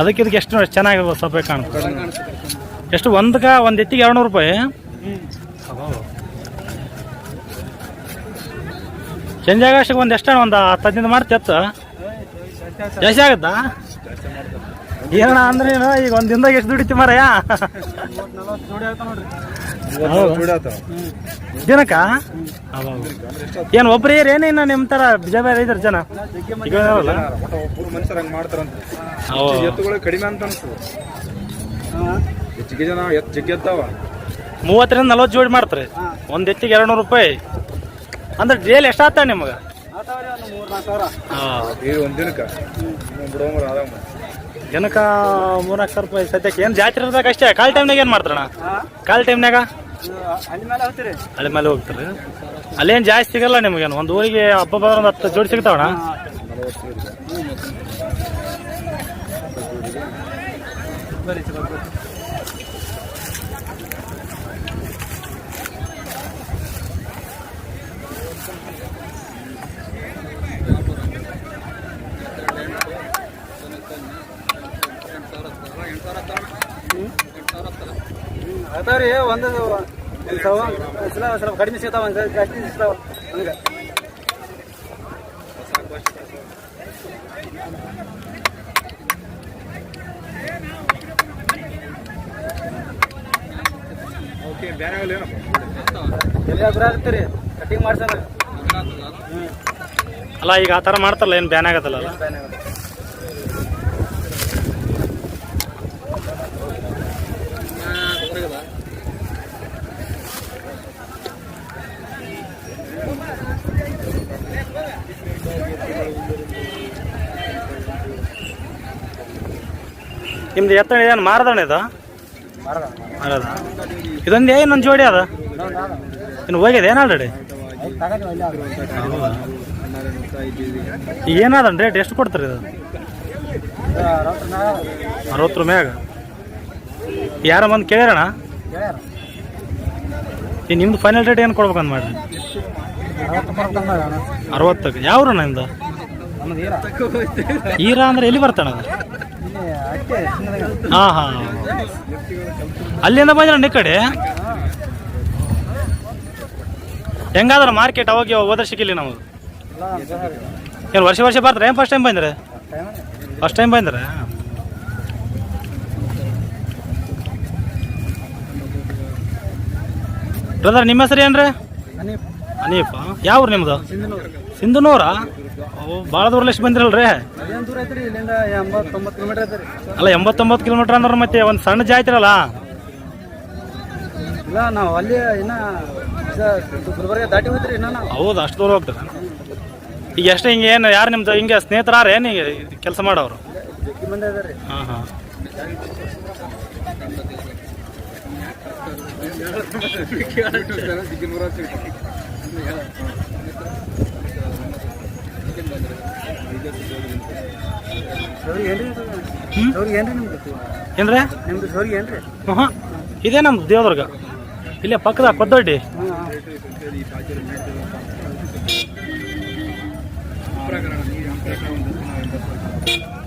ಅದಕ್ಕೆ ಇದಕ್ಕೆ ಎಷ್ಟು ಚೆನ್ನಾಗಿ ಸಪ್ಪೆ ಕಾಣುತ್ತೆ. ಎಷ್ಟು ಒಂದಕ್ಕೆ ಒಂದು ಎತ್ತಿಗೆ ಎರಡು ನೂರು ರೂಪಾಯಿ? ಚಂಜಾಗಾಶಕ್ಕೆ ಒಂದು ಎಷ್ಟು ಒಂದು ಹತ್ತು ಹದಿನೈದು ಮಾಡ್ತಿ ಎತ್ತ ಜಾಸ್ತಿ ಆಗುತ್ತಾ? ಏನಣ್ಣ ಅಂದ್ರೆ ಈಗ ಒಂದು ದಿನದಾಗ ಎಷ್ಟು ದುಡಿತಿ ಮಾರಯ್ಯ ದಿನಕ್ಕ ಏನ್ ಒಬ್ರು ಏನೇನ ನಿಮ್ ನಿಮ್ಮ ತರ ಬಿಜ ಇದ್ರ ಇದಾರೆ ಜನ? ಈಗ ಇದಾರಲ್ಲ? ಒಬ್ಬರು ಮನುಷ್ಯರು ಹಂಗೆ ಮಾಡ್ತಾರಂತ ಅವು ಎತ್ತುಗಳು ಕಡಿಮೆ ಅಂತ ಅನ್ಸ್ತದೆ ಹೆಚ್ಚಿಗೆ ಜನ ಎತ್ತು ಮೂವತ್ತರಿಂದ ನಲ್ವತ್ತು ಜೋಡಿ ಮಾಡ್ತಾರೆ. ಒಂದ್ ಎತ್ತಿಗೆ ಎರಡು ನೂರು ರೂಪಾಯಿ. ಅಂದ್ರೆ ಡೇಲಿ ಎಷ್ಟಾಗ್ತಾವೆ ನಿಮಗೆ? ಜನಕ ಮೂರ್ನಾಲ್ಕು ಸಾವಿರ ರೂಪಾಯಿ ಸದ್ಯಕ್ಕೆ. ಏನು ಜಾತ್ರೆ ಇರ್ಬೇಕು ಅಷ್ಟೇ. ಕಾಲ್ ಟೈಮ್ನಾಗ ಏನು ಮಾಡ್ತಾರಣ್ಣ? ಕಾಲ್ ಟೈಮ್ನಾಗ ಅಲ್ಲಿ ಮೇಲೆ ಹೋಗ್ತಾರೆ? ಅಲ್ಲೇನು ಜಾಸ್ತಿ ಸಿಗಲ್ಲ ನಿಮಗೇನು ಒಂದು ಊರಿಗೆ ಹಬ್ಬ ಬರೋ ಒಂದು ಹತ್ತು ಜೋಡಿ ಸಿಗ್ತಾವಣ್ಣ? ಅದಾವ್ರಿ ಒಂದು ಒಂದು ಸವ ಸ್ವಲ್ಪ ಸ್ವಲ್ಪ ಕಡಿಮೆ ಸಿಗ್ತಾವ ಒಂದು ಜಾಸ್ತಿ ಸಿಗ್ತಾವ ಹಂಗೆ. ಆಗ್ತೀರಿ ಕಟಿಂಗ್ ಅಲ್ಲ ಈಗ ಆ ಥರ ಮಾಡ್ತಾರಲ್ಲ ಏನು ಬ್ಯಾನ್ ಆಗತ್ತಲ್ಲ ನಿಮ್ದು ಎತ್ತಣ ಏನು ಮಾರದಣ್ಣ ಇದು? ಮಾರದ. ಇದೊಂದು ಇನ್ನೊಂದು ಜೋಡಿ ಅದ? ಇನ್ನು ಹೋಗ್ಯದ ಏನು ಆಲ್ರೆಡಿ ಏನದನ್ ರೇಟ್ ಎಷ್ಟು ಕೊಡ್ತಾರೆ ಇದು? ಅರವತ್ತರ ಮ್ಯಾಗ. ಯಾರ ಬಂದು ಕೇಳ್ಯಾರಣ ಈ ನಿಮ್ದು ಫೈನಲ್ ರೇಟ್ ಏನು ಕೊಡ್ಬೇಕಂತ ಮಾಡ್ರಿ? ಅರವತ್ತಕ್ಕೆ. ಯಾವ್ರಣ್ಣ ನಿಮ್ದು? ಈರ ಅಂದ್ರೆ ಎಲ್ಲಿ ಬರ್ತಾನ ಅದು? ಹಾ ಹಾ. ಅಲ್ಲಿಂದ ಬಂದ್ರೆ ಈ ಕಡೆ? ಹೆಂಗಾದ್ರ ಮಾರ್ಕೆಟ್ ಅವಾಗ ಹೋದ್ರೆ ಸಿಕ್ಕಿಲ್ಲ ನಮಗೆ. ಏನು ವರ್ಷ ವರ್ಷ ಬರ್ತಾರೆ? ಏನು ಫಸ್ಟ್ ಟೈಮ್ ಬಂದ್ರೆ? ಫಸ್ಟ್ ಟೈಮ್ ಬಂದ್ರೆ? ಬ್ರದರ್ ನಿಮ್ಮ ಹೆಸರು ಏನ್ರಿ? ಅನೀಫ ಯಾವ ನಿಮ್ದು? ಸಿಂಧನೂರ? ಓ ಭಾಳ ದೂರ ಲಕ್ಷ ಬಂದಿರಲ್ರಿ? ಅಲ್ಲ ಎಂಬತ್ತೊಂಬತ್ತು ಕಿಲೋಮೀಟರ್ ಅಂದ್ರೆ ಮತ್ತೆ ಒಂದು ಸಣ್ಣ ಜಾಯ್ತಿರಲ್ಲ ಇಲ್ಲ ನಾವು ಅಲ್ಲಿ ಇನ್ನ ಗುಲ್ಬರ್ಗ ದಾಟಿ ಹೌದು ಅಷ್ಟು ದೂರ ಹೋಗ್ತಾರೆ ಈಗ ಎಷ್ಟು ಹಿಂಗೆ ಏನು ಯಾರು ನಿಮ್ದು ಹಿಂಗೆ ಸ್ನೇಹಿತರಾರ ಏನು ಹಿಂಗೆ ಕೆಲಸ ಮಾಡೋರು? ಹಾಂ ಹಾಂ. ಇದೇ ನಮ್ದು ದೇವದುರ್ಗ. ಇಲ್ಲೇ ಪಕ್ಕದ ಪದ್ದೊಡ್ಡಿ. ಹಾಂ